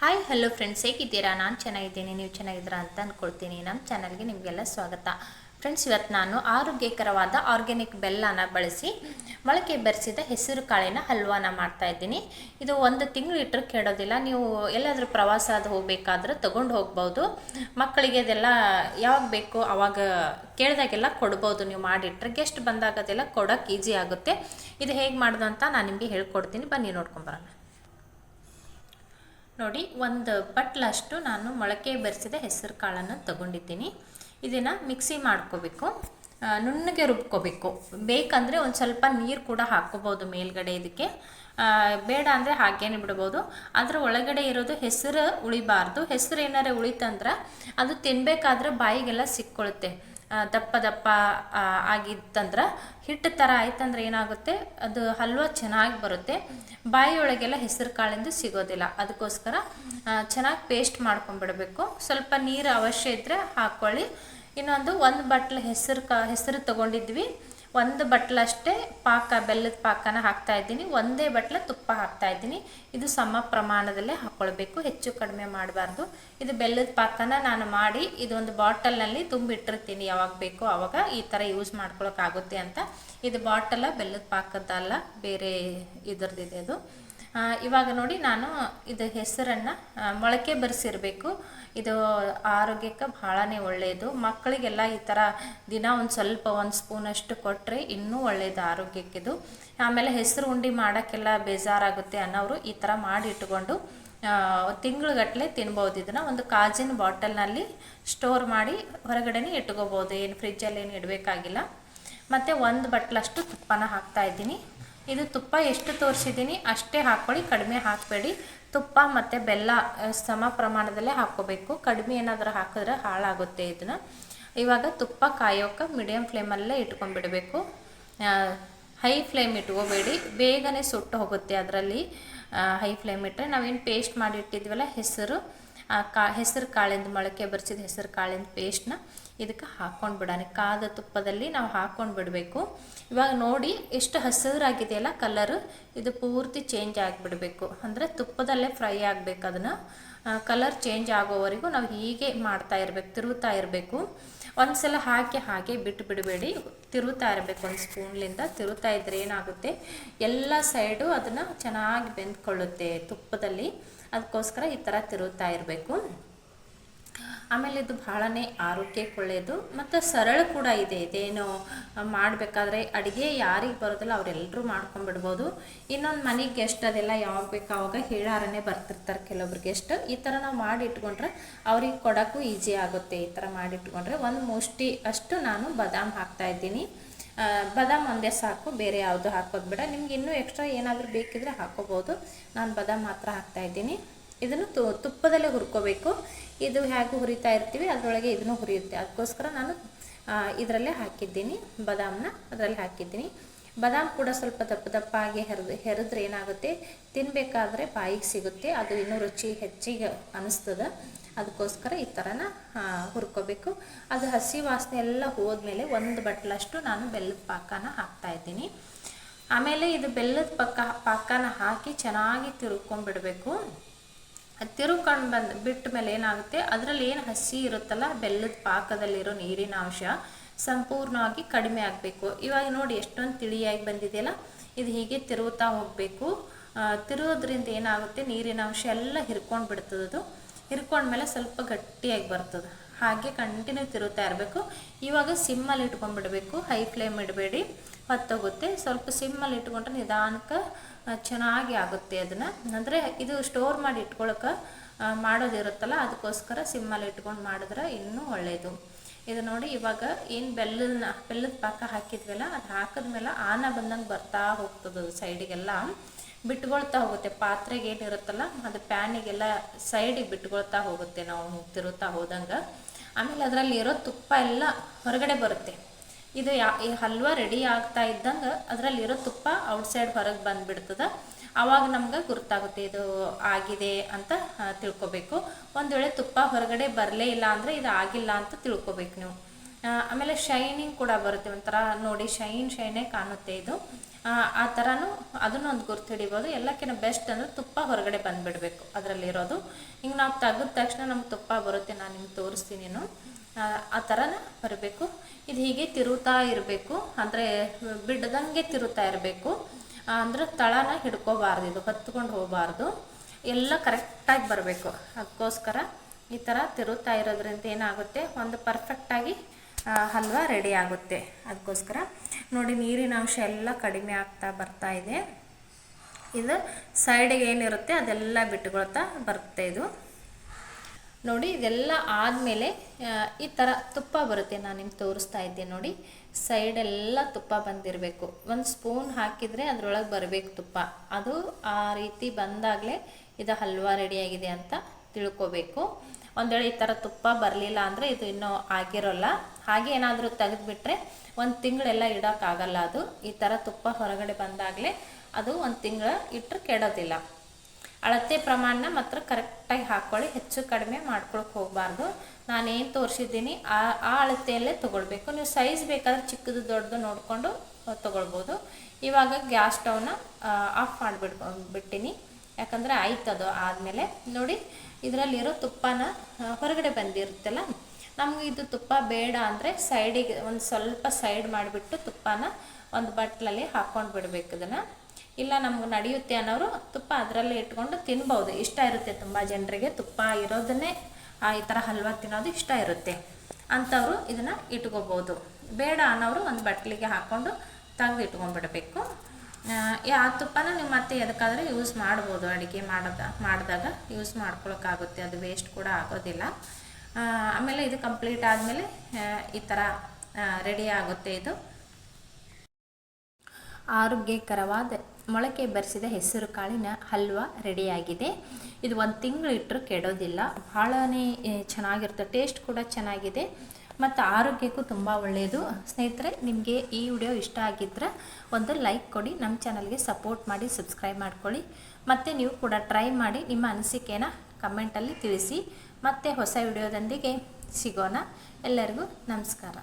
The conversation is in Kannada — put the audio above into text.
ಹಾಯ್ ಹಲೋ ಫ್ರೆಂಡ್ಸ್ ಹೇಗಿದ್ದೀರಾ? ನಾನು ಚೆನ್ನಾಗಿದ್ದೀನಿ. ನೀವು ಚೆನ್ನಾಗಿದ್ದೀರಾ ಅಂತ ಅಂದ್ಕೊಳ್ತೀನಿ ನಮ್ಮ ಚಾನಲ್ಗೆ ನಿಮಗೆಲ್ಲ ಸ್ವಾಗತ. ಫ್ರೆಂಡ್ಸ್ ಇವತ್ತು ನಾನು ಆರೋಗ್ಯಕರವಾದ ಆರ್ಗ್ಯಾನಿಕ್ ಬೆಲ್ಲನ ಬಳಸಿ ಮೊಳಕೆ ಬೆರೆಸಿದ ಹೆಸರು ಕಾಳಿನ ಹಲ್ವಾನ ಮಾಡ್ತಾ ಇದ್ದೀನಿ. ಇದು ಒಂದು ತಿಂಗಳು ಇಟ್ಟರೆ ಕೆಡೋದಿಲ್ಲ. ನೀವು ಎಲ್ಲಾದರೂ ಪ್ರವಾಸ ಅದು ಹೋಗಬೇಕಾದ್ರೆ ತೊಗೊಂಡು ಹೋಗ್ಬೋದು. ಮಕ್ಕಳಿಗೆ ಅದೆಲ್ಲ ಯಾವಾಗ ಬೇಕು ಅವಾಗ ಕೇಳಿದಾಗೆಲ್ಲ ಕೊಡ್ಬೋದು. ನೀವು ಮಾಡಿಟ್ರೆ ಗೆಸ್ಟ್ ಬಂದಾಗ ಅದೆಲ್ಲ ಕೊಡೋಕೆ ಈಸಿ ಆಗುತ್ತೆ. ಇದು ಹೇಗೆ ಮಾಡೋದು ಅಂತ ನಾನು ನಿಮಗೆ ಹೇಳ್ಕೊಡ್ತೀನಿ. ಬನ್ನಿ ನೋಡ್ಕೊಂಬರೋಣ ನೋಡಿ, ಒಂದು ಬಟ್ಲಷ್ಟು ನಾನು ಮೊಳಕೆ ಬೆರೆಸಿದ ಹೆಸರು ಕಾಳನ್ನು ತಗೊಂಡಿದ್ದೀನಿ. ಇದನ್ನು ಮಿಕ್ಸಿ ಮಾಡ್ಕೋಬೇಕು. ನುಣ್ಣಗೆ ರುಬ್ಕೋಬೇಕು. ಬೇಕಂದರೆ ಒಂದು ಸ್ವಲ್ಪ ನೀರು ಕೂಡ ಹಾಕ್ಕೋಬೋದು ಮೇಲ್ಗಡೆ ಇದಕ್ಕೆ. ಬೇಡ ಅಂದರೆ ಹಾಗೇನೆ ಬಿಡ್ಬೋದು. ಅದರ ಒಳಗಡೆ ಇರೋದು ಹೆಸರು ಉಳಿಬಾರ್ದು. ಹೆಸರು ಏನಾರು ಉಳಿತಂದ್ರೆ ಅದು ತಿನ್ನಬೇಕಾದ್ರೆ ಬಾಯಿಗೆಲ್ಲ ಸಿಕ್ಕೊಳುತ್ತೆ. ದಪ್ಪ ದಪ್ಪ ಆಗಿತ್ತಂದ್ರೆ ಹಿಟ್ಟು ಥರ ಆಯ್ತಂದ್ರೆ ಏನಾಗುತ್ತೆ? ಅದು ಹಲ್ವ ಚೆನ್ನಾಗಿ ಬರುತ್ತೆ. ಬಾಯಿಯೊಳಗೆಲ್ಲ ಹೆಸರು ಕಾಳಿಂದ ಸಿಗೋದಿಲ್ಲ. ಅದಕ್ಕೋಸ್ಕರ ಚೆನ್ನಾಗಿ ಪೇಸ್ಟ್ ಮಾಡ್ಕೊಂಡ್ಬಿಡಬೇಕು ಸ್ವಲ್ಪ ನೀರು ಅವಶ್ಯ ಇದ್ದರೆ ಹಾಕ್ಕೊಳ್ಳಿ ಇನ್ನೊಂದು ಒಂದು ಬಟ್ಲು ಹೆಸರು ಕಾ, ಹೆಸರು ತೊಗೊಂಡಿದ್ವಿ. ಒಂದು ಬಟ್ಲಷ್ಟೇ ಪಾಕ, ಬೆಲ್ಲದ ಪಾಕನ ಹಾಕ್ತಾ ಇದ್ದೀನಿ. ಒಂದೇ ಬಟ್ಲ ತುಪ್ಪ ಹಾಕ್ತಾ ಇದ್ದೀನಿ. ಇದು ಸಮ ಪ್ರಮಾಣದಲ್ಲೇ ಹಾಕ್ಕೊಳ್ಬೇಕು ಹೆಚ್ಚು ಕಡಿಮೆ ಮಾಡಬಾರ್ದು. ಇದು ಬೆಲ್ಲದ ಪಾಕನ ನಾನು ಮಾಡಿ ಇದೊಂದು ಬಾಟಲ್ನಲ್ಲಿ ತುಂಬಿಟ್ಟಿರ್ತೀನಿ ಯಾವಾಗ ಬೇಕೋ ಆವಾಗ ಈ ಥರ ಯೂಸ್ ಮಾಡ್ಕೊಳಕ್ಕಾಗುತ್ತೆ ಅಂತ. ಇದು ಬಾಟಲ, ಬೆಲ್ಲದ ಪಾಕದ್ದಲ್ಲ, ಬೇರೆ ಇದರದಿದೆ ಅದು. ಇವಾಗ ನೋಡಿ ನಾನು ಇದು ಹೆಸರನ್ನು ಮೊಳಕೆ ಬರೆಸಿರಬೇಕು. ಇದು ಆರೋಗ್ಯಕ್ಕೆ ಭಾಳನೇ ಒಳ್ಳೆಯದು ಮಕ್ಕಳಿಗೆಲ್ಲ ಈ ಥರ ದಿನ ಒಂದು ಸ್ವಲ್ಪ ಒಂದು ಸ್ಪೂನಷ್ಟು ಕೊಟ್ಟರೆ ಇನ್ನೂ ಒಳ್ಳೆಯದು ಆರೋಗ್ಯಕ್ಕಿದು. ಆಮೇಲೆ ಹೆಸರು ಉಂಡಿ ಮಾಡೋಕ್ಕೆಲ್ಲ ಬೇಜಾರಾಗುತ್ತೆ ಅನ್ನೋರು ಈ ಥರ ಮಾಡಿ ಇಟ್ಕೊಂಡು ತಿಂಗಳುಗಟ್ಟಲೆ ತಿನ್ಬೋದು. ಇದನ್ನು ಒಂದು ಕಾಜಿನ ಬಾಟಲ್ನಲ್ಲಿ ಸ್ಟೋರ್ ಮಾಡಿ ಹೊರಗಡೆನೇ ಇಟ್ಕೋಬೋದು. ಏನು ಫ್ರಿಜ್ಜಲ್ಲಿ ಏನು ಇಡಬೇಕಾಗಿಲ್ಲ. ಮತ್ತು ಒಂದು ಬಟ್ಲಷ್ಟು ತುಪ್ಪನ ಹಾಕ್ತಾ ಇದ್ದೀನಿ. ಇದು ತುಪ್ಪ ಎಷ್ಟು ತೋರಿಸಿದ್ದೀನಿ ಅಷ್ಟೇ ಹಾಕ್ಕೊಳ್ಳಿ, ಕಡಿಮೆ ಹಾಕಬೇಡಿ. ತುಪ್ಪ ಮತ್ತು ಬೆಲ್ಲ ಸಮ ಪ್ರಮಾಣದಲ್ಲೇ ಹಾಕ್ಕೋಬೇಕು. ಕಡಿಮೆ ಏನಾದರೂ ಹಾಕಿದ್ರೆ ಹಾಳಾಗುತ್ತೆ ಇದನ್ನು. ಇವಾಗ ತುಪ್ಪ ಕಾಯೋಕೆ ಮೀಡಿಯಮ್ ಫ್ಲೇಮಲ್ಲೇ ಇಟ್ಕೊಂಡ್ಬಿಡಬೇಕು. High flame ಇಟ್ಕೋಬೇಡಿ. ಬೇಗನೆ ಸುಟ್ಟು ಹೋಗುತ್ತೆ ಅದರಲ್ಲಿ. ಹೈ ಫ್ಲೇಮ್ ಇಟ್ಟರೆ ನಾವೇನು ಪೇಸ್ಟ್ ಮಾಡಿ ಇಟ್ಟಿದ್ವಲ್ಲ, ಹೆಸರು. ಆ ಕಾ, ಹೆಸರು ಕಾಳಿಂದ, ಮೊಳಕೆ ಬರೆಸಿದ ಹೆಸರು ಕಾಳಿಂದ ಪೇಸ್ಟ್ನ ಇದಕ್ಕೆ ಹಾಕ್ಕೊಂಡು ಬಿಡೋಣ. ಕಾದ ತುಪ್ಪದಲ್ಲಿ ನಾವು ಹಾಕೊಂಡು ಬಿಡಬೇಕು. ಇವಾಗ ನೋಡಿ, ಎಷ್ಟು ಹಸಿರಾಗಿದೆಯಲ್ಲ ಕಲರು ಇದು ಪೂರ್ತಿ ಚೇಂಜ್ ಆಗಿಬಿಡಬೇಕು. ಅಂದರೆ ತುಪ್ಪದಲ್ಲೇ ಫ್ರೈ ಆಗಬೇಕು ಅದನ್ನು. ಕಲರ್ ಚೇಂಜ್ ಆಗೋವರೆಗೂ ನಾವು ಹೀಗೆ ಮಾಡ್ತಾ ಇರಬೇಕು ತಿರುಗುತ್ತಾ ಇರಬೇಕು. ಒಂದ್ಸಲ ಹಾಕಿ ಹಾಗೆ ಬಿಟ್ಟು ಬಿಡಬೇಡಿ ತಿರುಗುತ್ತಾ ಇರಬೇಕು, ಒಂದು ಸ್ಪೂನ್ಲಿಂದ ತಿರುತ್ತಾ ಇದ್ರೆ ಏನಾಗುತ್ತೆ? ಎಲ್ಲ ಸೈಡು ಅದನ್ನು ಚೆನ್ನಾಗಿ ಬೆಂದ್ಕೊಳ್ಳುತ್ತೆ ತುಪ್ಪದಲ್ಲಿ. ಅದಕ್ಕೋಸ್ಕರ ಈ ಥರ ತಿರುಗ್ತಾ ಇರಬೇಕು. ಆಮೇಲೆ ಇದು ಭಾಳನೇ ಆರೋಗ್ಯಕ್ಕೆ ಒಳ್ಳೆಯದು ಮತ್ತು ಸರಳ ಕೂಡ ಇದೆ. ಇದೇನು ಮಾಡಬೇಕಾದ್ರೆ ಅಡುಗೆ ಯಾರಿಗೆ ಬರೋದಿಲ್ಲ ಅವರೆಲ್ಲರೂ ಮಾಡ್ಕೊಂಡ್ಬಿಡ್ಬೋದು ಇನ್ನೊಂದು ಮನೆಗೆ ಗೆಸ್ಟ್ ಅದೆಲ್ಲ ಯಾವಾಗ ಬೇಕು ಆವಾಗ ಹೇಳಾರನೇ ಬರ್ತಿರ್ತಾರೆ ಕೆಲವೊಬ್ರು ಗೆಸ್ಟ್ ಈ ಥರ ನಾವು ಮಾಡಿ ಇಟ್ಕೊಂಡ್ರೆ ಅವ್ರಿಗೆ ಕೊಡೋಕ್ಕೂ ಈಸಿ ಆಗುತ್ತೆ ಈ ಥರ ಮಾಡಿ ಇಟ್ಕೊಂಡ್ರೆ ಒಂದು ಮುಷ್ಟಿ ಅಷ್ಟು ನಾನು ಬಾದಾಮ್ ಹಾಕ್ತಾ ಇದ್ದೀನಿ. ಆ, ಬಾದಾಮ್ ಒಂದೇ ಸಾಕು, ಬೇರೆ ಯಾವುದು ಹಾಕೋದು ಬೇಡ. ನಿಮ್ಗೆ ಇನ್ನೂ ಎಕ್ಸ್ಟ್ರಾ ಏನಾದರೂ ಬೇಕಿದ್ರೆ ಹಾಕೋಬೋದು. ನಾನು ಬದಾಮ್ ಮಾತ್ರ ಹಾಕ್ತಾ ಇದ್ದೀನಿ. ಇದನ್ನು ತು, ತುಪ್ಪದಲ್ಲೇ ಹುರ್ಕೋಬೇಕು. ಇದು ಹೇಗೆ ಹುರಿತಾ ಇರ್ತೀವಿ, ಅದರೊಳಗೆ ಇದನ್ನು ಹುರಿಯುತ್ತೆ. ಅದಕ್ಕೋಸ್ಕರ ನಾನು ಇದರಲ್ಲೇ ಹಾಕಿದ್ದೀನಿ ಬದಾಮನ್ನ ಅದರಲ್ಲಿ ಹಾಕಿದ್ದೀನಿ. ಬಾದಾಮ್ ಕೂಡ ಸ್ವಲ್ಪ ದಪ್ಪ ದಪ್ಪ ಆಗಿ ಹೆರಿದು ಹೆರಿದ್ರೆ ಏನಾಗುತ್ತೆ? ತಿನ್ನಬೇಕಾದ್ರೆ ಬಾಯಿಗೆ ಸಿಗುತ್ತೆ. ಅದು ಇನ್ನೂ ರುಚಿ ಹೆಚ್ಚಿಗೆ ಅನಿಸ್ತದೆ. ಅದಕ್ಕೋಸ್ಕರ ಈ ಥರನ ಹುರ್ಕೋಬೇಕು. ಅದು ಹಸಿ ವಾಸನೆ ಎಲ್ಲ ಹೋದ್ಮೇಲೆ ಒಂದು ಬಟ್ಲಷ್ಟು ನಾನು ಬೆಲ್ಲದ ಪಾಕನ ಹಾಕ್ತಾ ಇದ್ದೀನಿ. ಆಮೇಲೆ ಇದು ಬೆಲ್ಲದ ಪಕ್ಕ ಪಾಕನ ಹಾಕಿ ಚೆನ್ನಾಗಿ ತಿರುಗ್ಕೊಂಡ್ಬಿಡಬೇಕು ತಿರುಕೊಂಡು ಬಂದು, ಬಿಟ್ಟ ಮೇಲೆ ಏನಾಗುತ್ತೆ? ಅದರಲ್ಲಿ ಏನು ಹಸಿ ಇರುತ್ತಲ್ಲ, ಬೆಲ್ಲದ ಪಾಕದಲ್ಲಿರೋ ನೀರಿನ ಅಂಶ. ಸಂಪೂರ್ಣವಾಗಿ ಕಡಿಮೆ ಆಗಬೇಕು. ಇವಾಗ ನೋಡಿ ಎಷ್ಟೊಂದು ತಿಳಿಯಾಗಿ ಬಂದಿದೆಯಲ್ಲ, ಇದು ಹೀಗೆ ತಿರುಗುತ್ತಾ ಹೋಗಬೇಕು. ತಿರುಗೋದ್ರಿಂದ ಏನಾಗುತ್ತೆ, ನೀರಿನ ಅಂಶ ಎಲ್ಲ ಹಿರ್ಕೊಂಡು ಬಿಡ್ತದದು. ಹಿರ್ಕೊಂಡ್ಮೇಲೆ ಸ್ವಲ್ಪ ಗಟ್ಟಿಯಾಗಿ ಬರ್ತದೆ. ಹಾಗೆ ಕಂಟಿನ್ಯೂ ತಿರುತ್ತಾ ಇರಬೇಕು. ಇವಾಗ ಸಿಮ್ಮಲ್ಲಿ ಇಟ್ಕೊಂಡ್ಬಿಡಬೇಕು. High flame ಇಡಬೇಡಿ. ಹೊತ್ತೋಗುತ್ತೆ. ಸ್ವಲ್ಪ ಸಿಮ್ಮಲ್ಲಿ ಇಟ್ಕೊಂಡ್ರೆ ನಿಧಾನಕ್ಕೆ ಚೆನ್ನಾಗಿ ಆಗುತ್ತೆ ಅದನ್ನು. ಅಂದರೆ ಇದು ಸ್ಟೋರ್ ಮಾಡಿ ಇಟ್ಕೊಳಕ್ಕೆ ಮಾಡೋದಿರುತ್ತಲ್ಲ, ಅದಕ್ಕೋಸ್ಕರ ಸಿಮ್ಮಲ್ಲಿ ಇಟ್ಕೊಂಡು ಮಾಡಿದ್ರೆ ಇನ್ನೂ ಒಳ್ಳೆಯದು ಇದು ನೋಡಿ, ಇವಾಗ ಏನು ಬೆಲ್ಲದ ಬೆಲ್ಲದ ಪಾಕ ಹಾಕಿದ್ವಲ್ಲ, ಅದು ಹಾಕಿದ್ಮೇಲೆ ಆನ ಬಂದಂಗೆ ಬರ್ತಾ ಹೋಗ್ತದೆ ಸೈಡಿಗೆಲ್ಲ. ಬಿಟ್ಕೊಳ್ತಾ ಹೋಗುತ್ತೆ, ಪಾತ್ರೆಗೆ ಏನಿರುತ್ತಲ್ಲ ಅದು ಪ್ಯಾನಿಗೆಲ್ಲ ಸೈಡಿಗೆ ಬಿಟ್ಕೊಳ್ತಾ ಹೋಗುತ್ತೆ, ನಾವು ತಿರುತ್ತಾ ಹೋದಂಗೆ. ಆಮೇಲೆ ಅದರಲ್ಲಿ ಇರೋ ತುಪ್ಪ ಎಲ್ಲ ಹೊರಗಡೆ ಬರುತ್ತೆ. ಇದು ಯಾ ಈ ಹಲ್ವಾ ರೆಡಿ ಆಗ್ತಾ ಇದ್ದಂಗೆ ಅದರಲ್ಲಿರೋ ತುಪ್ಪ ಔಟ್ಸೈಡ್ ಹೊರಗೆ ಬಂದುಬಿಡ್ತದೆ. ಆವಾಗ ನಮ್ಗೆ ಗುರ್ತಾಗುತ್ತೆ ಇದು ಆಗಿದೆ ಅಂತ ತಿಳ್ಕೊಬೇಕು. ಒಂದು ವೇಳೆ ತುಪ್ಪ ಹೊರಗಡೆ ಬರಲೇ ಇಲ್ಲ ಅಂದರೆ ಇದು ಆಗಿಲ್ಲ ಅಂತ ತಿಳ್ಕೊಬೇಕು ನೀವು. ಆಮೇಲೆ ಶೈನಿಂಗ್ ಕೂಡ ಬರುತ್ತೆ ಒಂಥರ ನೋಡಿ ಶೈನ್ ಶೈನೇ ಕಾಣುತ್ತೆ ಇದು. ಆ, ಥರನೂ ಅದನ್ನು ಒಂದು ಗುರ್ತು ಹಿಡಿಬೋದು. ಎಲ್ಲಕ್ಕಿಂತ ಬೆಸ್ಟ್ ಅಂದರೆ ತುಪ್ಪ ಹೊರಗಡೆ ಬಂದುಬಿಡಬೇಕು ಅದರಲ್ಲಿರೋದು. ಹಿಂಗೆ ನಾವು ತೆಗೆದ ತಕ್ಷಣ ನಮ್ಗೆ ತುಪ್ಪ ಬರುತ್ತೆ ನಾನು ನಿಮ್ಗೆ ತೋರಿಸ್ತೀನಿ. ಆ, ಥರನೇ ಬರಬೇಕು. ಇದು ಹೀಗೆ ತಿರುತ್ತಾ ಇರಬೇಕು. ಅಂದರೆ ಬಿಡ್ದಂಗೆ ತಿರುತ್ತಾ ಇರಬೇಕು. ಅಂದರೆ ತಳನ ಹಿಡ್ಕೋಬಾರ್ದು ಇದು ಹತ್ಕೊಂಡು ಹೋಗಬಾರ್ದು. ಎಲ್ಲ ಕರೆಕ್ಟಾಗಿ ಬರಬೇಕು. ಅದಕ್ಕೋಸ್ಕರ ಈ ಥರ ತಿರುತ್ತಾ ಇರೋದ್ರಿಂದ ಏನಾಗುತ್ತೆ? ಒಂದು ಪರ್ಫೆಕ್ಟಾಗಿ ಹಲ್ವಾ ರೆಡಿ ಆಗುತ್ತೆ. ಅದಕ್ಕೋಸ್ಕರ ನೋಡಿ ನೀರಿನ ಅಂಶ ಎಲ್ಲ ಕಡಿಮೆ ಆಗ್ತಾ ಬರ್ತಾ ಇದೆ. ಇದು ಸೈಡಿಗೆ ಏನಿರುತ್ತೆ ಅದೆಲ್ಲ ಬಿಟ್ಕೊಳ್ತಾ ಬರುತ್ತೆ ಇದು. ನೋಡಿ, ಇದೆಲ್ಲ ಆದಮೇಲೆ ಈ ಥರ ತುಪ್ಪ ಬರುತ್ತೆ ನಾನು ನಿಮ್ಗೆ ತೋರಿಸ್ತಾ ಇದ್ದೆ ನೋಡಿ. ಸೈಡೆಲ್ಲ ತುಪ್ಪ ಬಂದಿರಬೇಕು. ಒಂದು ಸ್ಪೂನ್ ಹಾಕಿದರೆ ಅದರೊಳಗೆ ಬರಬೇಕು ತುಪ್ಪ. ಅದು ಆ ರೀತಿ ಬಂದಾಗಲೇ ಇದು ಹಲ್ವಾ ರೆಡಿಯಾಗಿದೆ ಅಂತ ತಿಳ್ಕೋಬೇಕು. ಒಂದು ವೇಳೆ ಈ ಥರ ತುಪ್ಪ ಬರಲಿಲ್ಲ ಅಂದರೆ ಇದು ಇನ್ನೂ ಆಗಿರೋಲ್ಲ. ಹಾಗೆ ಏನಾದರೂ ತೆಗೆದುಬಿಟ್ರೆ ಒಂದು ತಿಂಗಳೆಲ್ಲ ಇಡೋಕ್ಕಾಗಲ್ಲ ಅದು. ಈ ಥರ ತುಪ್ಪ ಹೊರಗಡೆ ಬಂದಾಗಲೇ ಅದು ಒಂದು ತಿಂಗಳ ಇಟ್ಟರೆ ಕೆಡೋದಿಲ್ಲ. ಅಳತೆ ಪ್ರಮಾಣನ ಮಾತ್ರ ಕರೆಕ್ಟಾಗಿ ಹಾಕ್ಕೊಳ್ಳಿ ಹೆಚ್ಚು ಕಡಿಮೆ ಮಾಡ್ಕೊಳಕ್ಕೆ ಹೋಗಬಾರ್ದು. ನಾನೇನು ತೋರಿಸಿದ್ದೀನಿ, ಆ ಆ ಅಳತೆಯಲ್ಲೇ ತೊಗೊಳ್ಬೇಕು. ನೀವು ಸೈಜ್ ಬೇಕಾದ್ರೆ ಚಿಕ್ಕದು ದೊಡ್ಡದು ನೋಡಿಕೊಂಡು ತೊಗೊಳ್ಬೋದು. ಇವಾಗ ಗ್ಯಾಸ್ ಸ್ಟವ್ನ ಆಫ್ ಮಾಡಿಬಿಡ್ ಬಿಟ್ಟಿನಿ. ಯಾಕಂದರೆ ಆಯ್ತದು ಆದಮೇಲೆ. ನೋಡಿ, ಇದರಲ್ಲಿರೋ ತುಪ್ಪನ ಹೊರಗಡೆ ಬಂದಿರುತ್ತಲ್ಲ, ನಮಗೆ ಇದು ತುಪ್ಪ ಬೇಡ ಅಂದರೆ ಸೈಡಿಗೆ ಒಂದು ಸ್ವಲ್ಪ ಸೈಡ್ ಮಾಡಿಬಿಟ್ಟು ತುಪ್ಪನ ಒಂದು ಬಟ್ಲಲ್ಲಿ ಹಾಕ್ಕೊಂಡು ಬಿಡಬೇಕು ಇದನ್ನು. ಇಲ್ಲ ನಮ್ಗೆ ನಡೆಯುತ್ತೆ ಅನ್ನೋರು ತುಪ್ಪ ಅದರಲ್ಲೇ ಇಟ್ಕೊಂಡು ತಿನ್ಬೋದು. ಇಷ್ಟ ಇರುತ್ತೆ ತುಂಬ ಜನರಿಗೆ ತುಪ್ಪ ಇರೋದನ್ನೇ ಆ, ಈ ಥರ ಹಲ್ವಾ ತಿನ್ನೋದು ಇಷ್ಟ ಇರುತ್ತೆ. ಅಂಥವ್ರು ಇದನ್ನು ಇಟ್ಕೋಬೋದು. ಬೇಡ ಅನ್ನೋರು ಒಂದು ಬಟ್ಲಿಗೆ ಹಾಕ್ಕೊಂಡು ತೆಗೆದು ಇಟ್ಕೊಂಡ್ಬಿಡಬೇಕು. ಆ ತುಪ್ಪನ ನೀವು ಮತ್ತೆ ಎದಕ್ಕಾದ್ರೆ ಯೂಸ್ ಮಾಡ್ಬೋದು. ಅಡುಗೆ ಮಾಡೋದ ಮಾಡಿದಾಗ ಯೂಸ್ ಮಾಡ್ಕೊಳಕ್ಕಾಗುತ್ತೆ. ಅದು ವೇಸ್ಟ್ ಕೂಡ ಆಗೋದಿಲ್ಲ. ಆಮೇಲೆ ಇದು ಕಂಪ್ಲೀಟ್ ಆದಮೇಲೆ ಈ ಥರ ರೆಡಿ ಆಗುತ್ತೆ ಇದು. ಆರೋಗ್ಯಕರವಾದ ಮೊಳಕೆ ಬರಿಸಿದ ಹೆಸರು ಕಾಳಿನ ಹಲ್ವಾ ರೆಡಿಯಾಗಿದೆ. ಇದು ಒಂದು ತಿಂಗಳು ಇಟ್ಟರೂ ಕೆಡೋದಿಲ್ಲ. ಭಾಳನೇ ಚೆನ್ನಾಗಿರುತ್ತೆ. ಟೇಸ್ಟ್ ಕೂಡ ಚೆನ್ನಾಗಿದೆ. ಮತ್ತು ಆರೋಗ್ಯಕ್ಕೂ ತುಂಬ ಒಳ್ಳೆಯದು ಸ್ನೇಹಿತರೆ, ನಿಮಗೆ ಈ ವಿಡಿಯೋ ಇಷ್ಟ ಆಗಿದ್ರೆ ಒಂದು ಲೈಕ್ ಕೊಡಿ ನಮ್ಮ ಚಾನಲ್ಗೆ ಸಪೋರ್ಟ್ ಮಾಡಿ, ಸಬ್ಸ್ಕ್ರೈಬ್ ಮಾಡ್ಕೊಳ್ಳಿ. ಮತ್ತು ನೀವು ಕೂಡ ಟ್ರೈ ಮಾಡಿ, ನಿಮ್ಮ ಅನಿಸಿಕೆನ ಕಮೆಂಟಲ್ಲಿ ತಿಳಿಸಿ. ಮತ್ತೆ ಹೊಸ ವಿಡಿಯೋದೊಂದಿಗೆ ಸಿಗೋಣ. ಎಲ್ಲರಿಗೂ ನಮಸ್ಕಾರ.